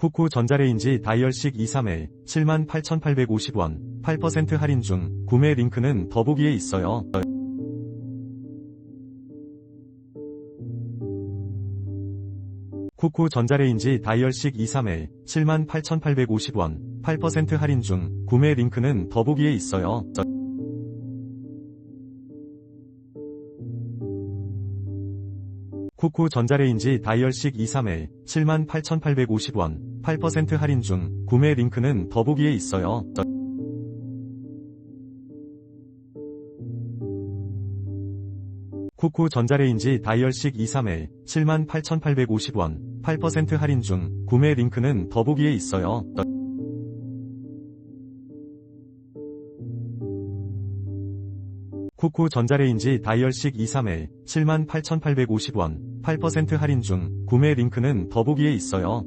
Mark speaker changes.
Speaker 1: 쿠쿠 전자레인지 다이얼식 23L 78,850원 8% 할인 중 구매 링크는 더보기에 있어요. 쿠쿠 전자레인지 다이얼식 23L 78,850원 8% 할인 중 구매 링크는 더보기에 있어요. 쿠쿠 전자레인지 다이얼식 23L 78,850원 8% 할인 중 구매 링크는 더보기에 있어요. 쿠쿠 전자레인지 다이얼식 23L 78,850원 8% 할인 중 구매 링크는 더보기에 있어요. 쿠쿠 전자레인지 다이얼식 23L 78,850원 8% 할인 중 구매 링크는 더보기에 있어요.